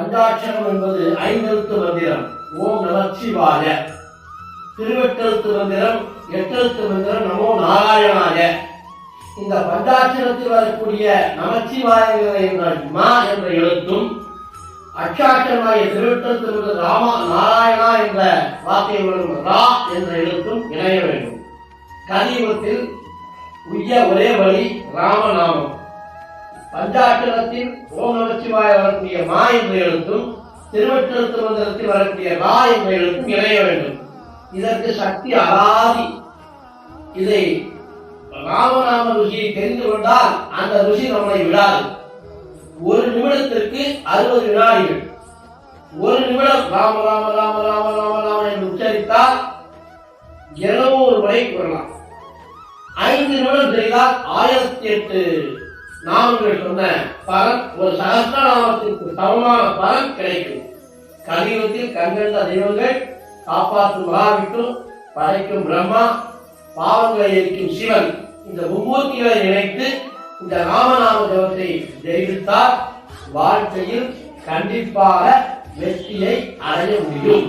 பஞ்சாட்சரம் என்பது ஐந்தெழுத்து மந்திரம். ஓம் நமச்சிவாய திருவெட்டெழுத்து மந்திரம் எட்டெழுத்து மந்திரம் நமோ நாராயணாய. இந்த பஞ்சாட்சரத்தில் வரக்கூடிய நமச்சிவாய என்ற மா என்ற எழுத்தும் அச்சாட்சரமாகிய திருவெட்டெழுத்து மந்திரம் ராமா நாராயணா என்ற வார்த்தை வரும் ரா என்ற எழுத்தும் இணைய வேண்டும். கலியுகத்தில் உய்ய ஒரே வழி ராமநாமம். பஞ்சாட்சரத்தில் ஓம் நமச்சிவாய வரக்கூடிய மா என்ற எழுத்தும் திருவற்றெழுத்து மந்திரத்தில் வரக்கூடிய ரா என்ற எழுத்தும் இணைய வேண்டும். இதற்கு சக்தி அலாதி. இதை ராமநாம ருசியை தெரிந்து கொண்டால் அந்த ருசி நம்மை விடாது. ஒரு நிமிடத்திற்கு அறுபது வினாடிகள். ஒரு நிமிடம் ராம ராம ராம ராம ராம ராம என்று உச்சரித்தால் இருநூறு முறை கூறலாம். ஐந்து நிமிடம் செய்தால் ஆயிரத்தி எட்டு நாமங்கள் சொன்ன பலன் ஒரு சகஸ்ரநாமத்திற்கு சமமான பலன் கிடைக்கும். கலியுகத்தில் கண்கண்ட தெய்வங்கள் காப்பாற்றும் மகாவிட்டு படைக்கும் பிரம்மா பாவங்களை எரிக்கும் சிவன். இந்த மும்மூர்த்திகளை இணைத்து இந்த ராமநாம ஜபத்தை ஜெயித்தால் வாழ்க்கையில் கண்டிப்பாக வெற்றியை அடைய முடியும்.